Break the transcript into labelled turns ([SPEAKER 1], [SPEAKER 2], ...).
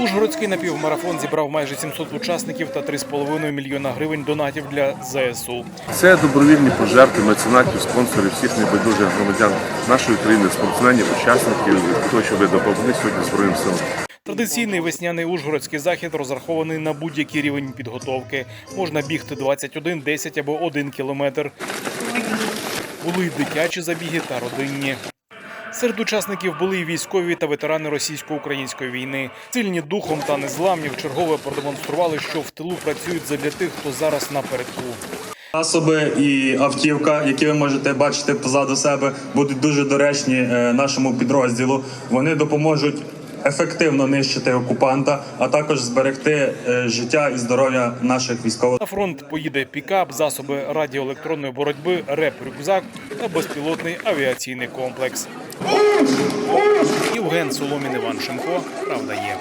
[SPEAKER 1] Ужгородський напівмарафон зібрав майже 700 учасників та 3,5 мільйона гривень донатів для ЗСУ.
[SPEAKER 2] Це добровільні пожертви меценатів, спонсорів всіх небайдужих громадян нашої країни, спортсменів, учасників, того, щоб допомогли сьогодні Збройним силам.
[SPEAKER 1] Традиційний весняний ужгородський захід розрахований на будь-який рівень підготовки. Можна бігти 21, 10 або 1 кілометр. Були й дитячі забіги та родинні. Серед учасників були і військові та ветерани російсько-української війни. Сильні духом та незламні вчергове продемонстрували, що в тилу працюють задля тих, хто зараз напередку.
[SPEAKER 3] Засоби і автівка, які ви можете бачити позаду себе, будуть дуже доречні е, нашому підрозділу. Вони допоможуть ефективно нищити окупанта, а також зберегти е, життя і здоров'я наших військових.
[SPEAKER 1] На фронт поїде пікап, засоби радіоелектронної боротьби, реп-рюкзак та безпілотний авіаційний комплекс. Євген Соломін Іван Шимко. Правда є.